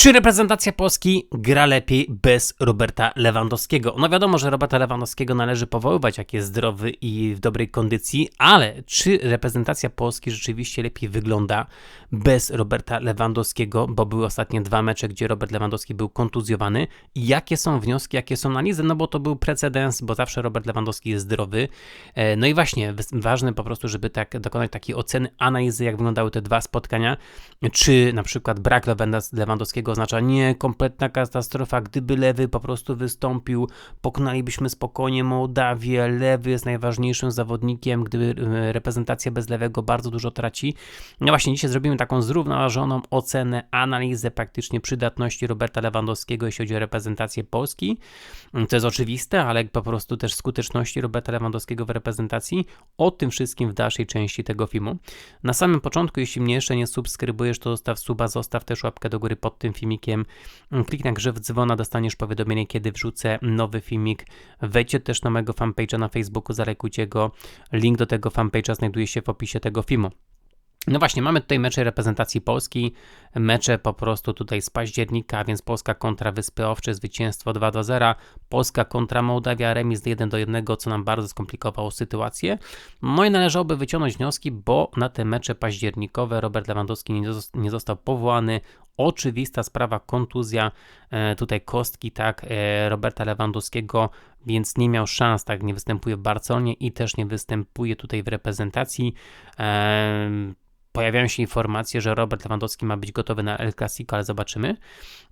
Czy reprezentacja Polski gra lepiej bez Roberta Lewandowskiego? No wiadomo, że Roberta Lewandowskiego należy powoływać, jak jest zdrowy i w dobrej kondycji, ale czy reprezentacja Polski rzeczywiście lepiej wygląda bez Roberta Lewandowskiego, bo były ostatnie dwa mecze, gdzie Robert Lewandowski był kontuzjowany jakie są wnioski, jakie są analizy, no bo to był precedens, bo zawsze Robert Lewandowski jest zdrowy. E, no i właśnie, ważne po prostu, żeby tak dokonać takiej oceny, analizy, jak wyglądały te dwa spotkania, czy na przykład brak Lewandowskiego oznacza nie, kompletna katastrofa, gdyby Lewy po prostu wystąpił, pokonalibyśmy spokojnie Mołdawię, Lewy jest najważniejszym zawodnikiem, gdyby e, reprezentacja bez Lewego bardzo dużo traci. No właśnie, dzisiaj zrobimy taką zrównoważoną ocenę, analizę praktycznie przydatności Roberta Lewandowskiego, jeśli chodzi o reprezentację Polski. To jest oczywiste, ale po prostu też skuteczności Roberta Lewandowskiego w reprezentacji. O tym wszystkim w dalszej części tego filmu. Na samym początku, jeśli mnie jeszcze nie subskrybujesz, to zostaw suba, zostaw też łapkę do góry pod tym filmikiem. Kliknij na grzew dzwona, dostaniesz powiadomienie, kiedy wrzucę nowy filmik. Wejdźcie też na mojego fanpage'a na Facebooku, zalekujcie go. Link do tego fanpage'a znajduje się w opisie tego filmu. No właśnie, mamy tutaj mecze reprezentacji Polski, mecze po prostu tutaj z października, więc Polska kontra Wyspy Owcze, zwycięstwo 2 do 0, Polska kontra Mołdawia, remis 1 do 1, co nam bardzo skomplikowało sytuację. No i należałoby wyciągnąć wnioski, bo na te mecze październikowe Robert Lewandowski nie został powołany, oczywista sprawa, kontuzja e, tutaj kostki, tak, e, Roberta Lewandowskiego, więc nie miał szans, tak, nie występuje w Barcelonie i też nie występuje tutaj w reprezentacji. Pojawiają się informacje, że Robert Lewandowski ma być gotowy na El Clasico, ale zobaczymy.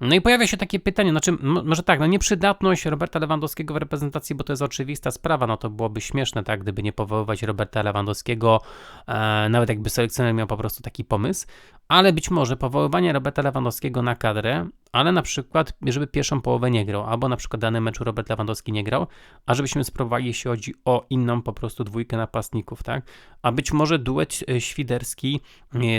No i pojawia się takie pytanie, znaczy, może tak, no nieprzydatność Roberta Lewandowskiego w reprezentacji, bo to jest oczywista sprawa, no to byłoby śmieszne, tak, gdyby nie powoływać Roberta Lewandowskiego, e, nawet jakby selekcjoner miał po prostu taki pomysł, ale być może powoływanie Roberta Lewandowskiego na kadrę, ale na przykład, żeby pierwszą połowę nie grał, albo na przykład dany meczu Robert Lewandowski nie grał, a żebyśmy spróbowali, jeśli chodzi o inną po prostu dwójkę napastników, tak? A być może duet e, Świderski,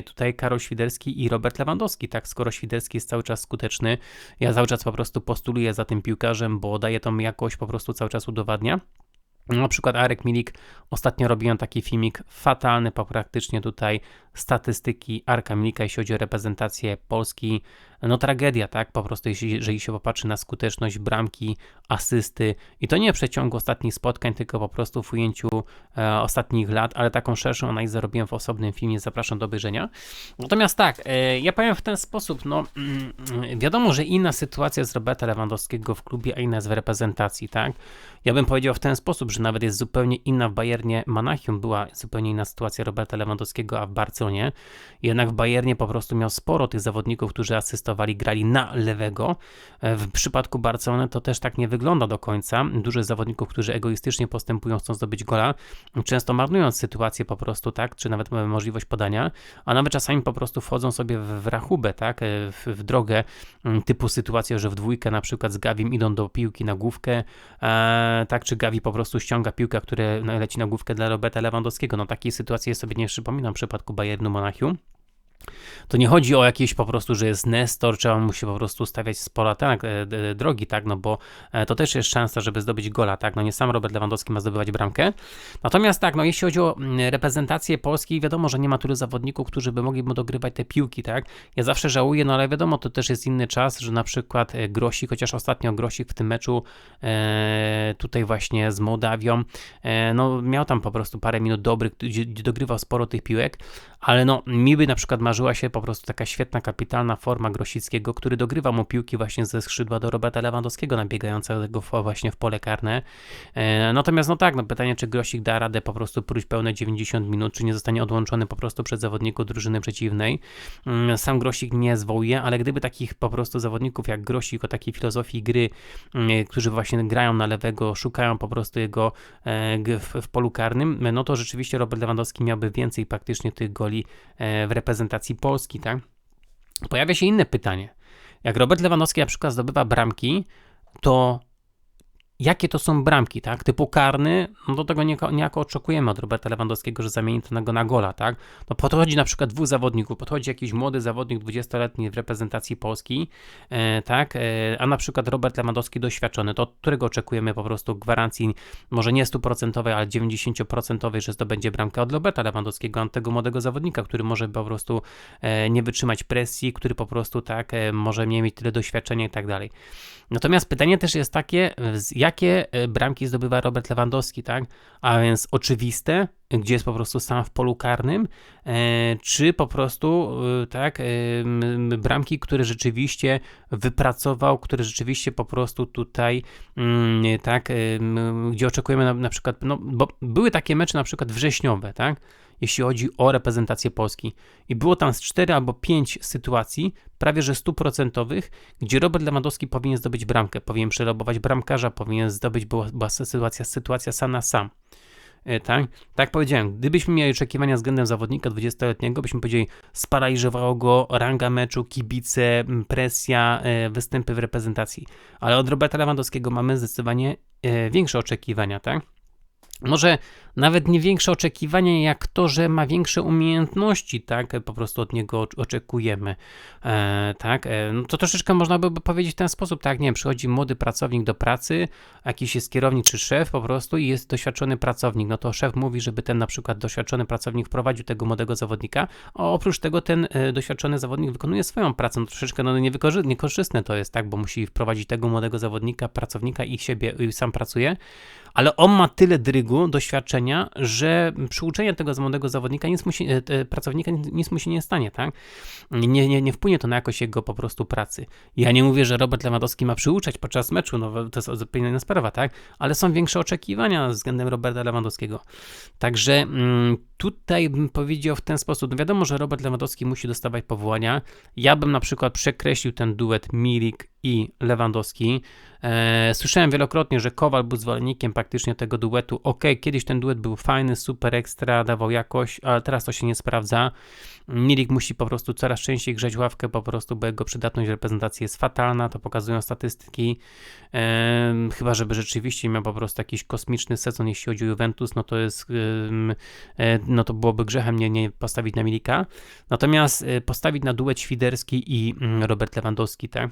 tutaj Karol Świderski i Robert Lewandowski, tak? Skoro Świderski jest cały czas skuteczny, ja cały czas po prostu postuluję za tym piłkarzem, bo daje tą jakość, po prostu cały czas udowadnia. Na przykład Arek Milik, ostatnio robiłem taki filmik fatalny, po praktycznie tutaj statystyki Arka Milika, jeśli chodzi o reprezentację Polski no tragedia, tak? Po prostu, jeżeli się popatrzy na skuteczność bramki, asysty i to nie w przeciągu ostatnich spotkań, tylko po prostu w ujęciu e, ostatnich lat, ale taką szerszą analizę robiłem w osobnym filmie, zapraszam do obejrzenia. Natomiast tak, e, ja powiem w ten sposób, no mm, wiadomo, że inna sytuacja z Roberta Lewandowskiego w klubie, a inna jest w reprezentacji, tak? Ja bym powiedział w ten sposób, że nawet jest zupełnie inna w Bayernie Monachium, była zupełnie inna sytuacja Roberta Lewandowskiego, a w Barcelonie. Jednak w Bayernie po prostu miał sporo tych zawodników, którzy asystowali grali na lewego. E, w przypadku Barcelony to też tak nie wygląda do końca. Dużo zawodników, którzy egoistycznie postępują, chcą zdobyć gola, często marnując sytuację po prostu, tak, czy nawet możliwość podania, a nawet czasami po prostu wchodzą sobie w rachubę, tak, e, w, w drogę typu sytuacja, że w dwójkę na przykład z Gawim idą do piłki na główkę, e, tak, czy Gawi po prostu ściąga piłkę, która leci na główkę dla Roberta Lewandowskiego. No takiej sytuacji sobie nie przypominam w przypadku Bayernu Monachium. To nie chodzi o jakieś po prostu, że jest Nestor, trzeba mu się po prostu stawiać z pola tak, e, drogi, tak, no bo e, to też jest szansa, żeby zdobyć gola, tak, no nie sam Robert Lewandowski ma zdobywać bramkę. Natomiast tak, no jeśli chodzi o mm, reprezentację Polski, wiadomo, że nie ma tylu zawodników, którzy by mogli mu dogrywać te piłki, tak. Ja zawsze żałuję, no ale wiadomo, to też jest inny czas, że na przykład e, Grosik, chociaż ostatnio Grosik w tym meczu e, tutaj właśnie z Mołdawią, e, no miał tam po prostu parę minut dobrych, gdzie dogrywał sporo tych piłek, ale no mi by na przykład marzyła się po prostu taka świetna, kapitalna forma Grosickiego, który dogrywa mu piłki właśnie ze skrzydła do Roberta Lewandowskiego, nabiegającego właśnie w pole karne. E, natomiast no tak, no pytanie, czy Grosik da radę po prostu pójść pełne 90 minut, czy nie zostanie odłączony po prostu przez zawodników drużyny przeciwnej. Mm, sam Grosik nie zwołuje, ale gdyby takich po prostu zawodników jak Grosik o takiej filozofii gry, mm, którzy właśnie grają na lewego, szukają po prostu jego e, w, w polu karnym, no to rzeczywiście Robert Lewandowski miałby więcej praktycznie tych goli e, w reprezentacji Polski, tak? Pojawia się inne pytanie. Jak Robert Lewandowski na przykład zdobywa bramki, to jakie to są bramki, tak? Typu karny, no do tego niejako, niejako oczekujemy od Roberta Lewandowskiego, że zamieni to na, na gola, tak? No podchodzi na przykład dwóch zawodników, podchodzi jakiś młody zawodnik 20-letni w reprezentacji Polski, e, tak? E, a na przykład Robert Lewandowski doświadczony, to od którego oczekujemy po prostu gwarancji, może nie stuprocentowej, ale 90%, że zdobędzie bramkę od Roberta Lewandowskiego, od tego młodego zawodnika, który może po prostu e, nie wytrzymać presji, który po prostu tak e, może nie mieć tyle doświadczenia i tak dalej. Natomiast pytanie też jest takie, jakie e, bramki zdobywa Robert Lewandowski, tak? A więc oczywiste, gdzie jest po prostu sam w polu karnym, e, czy po prostu e, tak, bramki, które rzeczywiście wypracował, które rzeczywiście po prostu tutaj mm, tak, gdzie oczekujemy na, na przykład, no bo były takie mecze na przykład wrześniowe, tak? jeśli chodzi o reprezentację Polski. I było tam z 4 albo 5 sytuacji, prawie że stuprocentowych, gdzie Robert Lewandowski powinien zdobyć bramkę, powinien przelobować bramkarza, powinien zdobyć, była, była sytuacja, sytuacja sam na sam. E, tak, tak powiedziałem, gdybyśmy mieli oczekiwania względem zawodnika 20-letniego, byśmy powiedzieli, sparaliżowało go ranga meczu, kibice, presja, e, występy w reprezentacji. Ale od Roberta Lewandowskiego mamy zdecydowanie e, większe oczekiwania, tak? Może nawet nie większe oczekiwania, jak to, że ma większe umiejętności, tak? Po prostu od niego oczekujemy, e, tak? E, no to troszeczkę można by powiedzieć w ten sposób, tak? Nie wiem, przychodzi młody pracownik do pracy, jakiś jest kierownik czy szef po prostu i jest doświadczony pracownik, no to szef mówi, żeby ten na przykład doświadczony pracownik wprowadził tego młodego zawodnika, a oprócz tego ten e, doświadczony zawodnik wykonuje swoją pracę, no troszeczkę no, niekorzystne to jest, tak? Bo musi wprowadzić tego młodego zawodnika, pracownika i siebie i sam pracuje, ale on ma tyle drygu, doświadczenia, że przy uczeniu tego młodego zawodnika nic mu się, e, pracownika nic mu się nie stanie, tak? Nie, nie, nie wpłynie to na jakość jego po prostu pracy. Ja nie mówię, że Robert Lewandowski ma przyuczać podczas meczu, no to jest zupełnie inna sprawa, tak? Ale są większe oczekiwania względem Roberta Lewandowskiego. Także mm, tutaj bym powiedział w ten sposób, no wiadomo, że Robert Lewandowski musi dostawać powołania. Ja bym na przykład przekreślił ten duet Milik i Lewandowski. E, słyszałem wielokrotnie, że Kowal był zwolennikiem praktycznie tego duetu. Ok, kiedyś ten duet był fajny, super ekstra, dawał jakość, ale teraz to się nie sprawdza. Milik musi po prostu coraz częściej grzeć ławkę, po prostu, bo jego przydatność reprezentacji jest fatalna, to pokazują statystyki. E, chyba, żeby rzeczywiście miał po prostu jakiś kosmiczny sezon, jeśli chodzi o Juventus, no to jest, e, no to byłoby grzechem nie, nie postawić na Milika. Natomiast e, postawić na duet Świderski i mm, Robert Lewandowski, tak?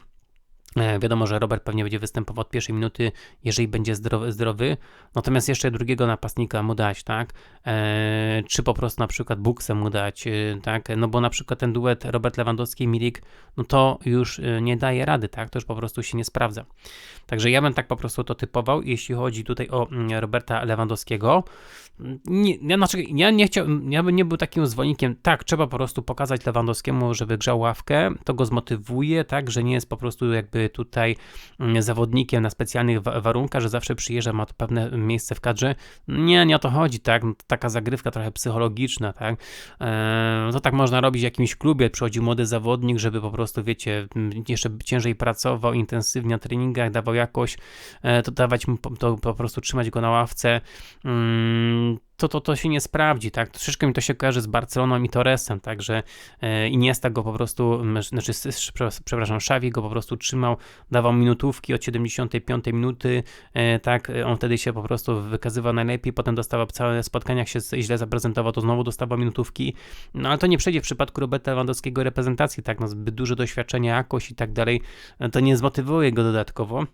E, wiadomo, że Robert pewnie będzie występował od pierwszej minuty, jeżeli będzie zdrowy, zdrowy. Natomiast jeszcze drugiego napastnika mu dać, tak? E, czy po prostu na przykład Buksę mu dać, e, tak? No bo na przykład ten duet Robert Lewandowski i Milik, no to już e, nie daje rady, tak? To już po prostu się nie sprawdza. Także ja bym tak po prostu to typował, jeśli chodzi tutaj o mm, Roberta Lewandowskiego. Nie, ja, znaczy, ja nie chciałbym, ja bym nie był takim zwolennikiem, tak, trzeba po prostu pokazać Lewandowskiemu, żeby grzał ławkę, to go zmotywuje, tak, że nie jest po prostu jakby tutaj mm, zawodnikiem na specjalnych warunkach, że zawsze przyjeżdża, ma to pewne miejsce w kadrze. Nie, nie o to chodzi, tak, no, taka zagrywka trochę psychologiczna, tak, eee, to tak można robić w jakimś klubie, przychodzi młody zawodnik, żeby po prostu, wiecie, jeszcze ciężej pracował, intensywnie na treningach, dawał jakoś, e, to dawać mu, to po prostu trzymać go na ławce, mm, to, to, to się nie sprawdzi, tak? Troszeczkę mi to się kojarzy z Barceloną i Torresem, także e, Iniesta go po prostu, znaczy, przepraszam, Xavi go po prostu trzymał, dawał minutówki od 75 minuty, e, tak? On wtedy się po prostu wykazywał najlepiej, potem dostawał całe spotkania, jak się źle zaprezentował, to znowu dostawał minutówki, no ale to nie przejdzie w przypadku Roberta Lewandowskiego reprezentacji, tak? No, zbyt duże doświadczenie, jakość i tak dalej, to nie zmotywuje go dodatkowo.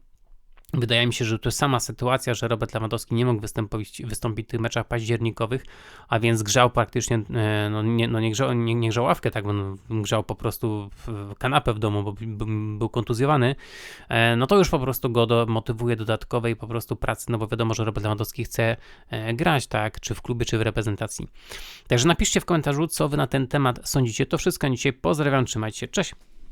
Wydaje mi się, że to sama sytuacja, że Robert Lewandowski nie mógł wystąpić, wystąpić w tych meczach październikowych, a więc grzał praktycznie, e, no nie, no nie, grzał, nie, nie grzał ławkę, tak, bo grzał po prostu w kanapę w domu, bo był kontuzjowany, e, no to już po prostu go do, motywuje dodatkowej po prostu pracy, no bo wiadomo, że Robert Lewandowski chce e, grać, tak, czy w klubie, czy w reprezentacji. Także napiszcie w komentarzu, co wy na ten temat sądzicie. To wszystko dzisiaj, pozdrawiam, trzymajcie się, cześć!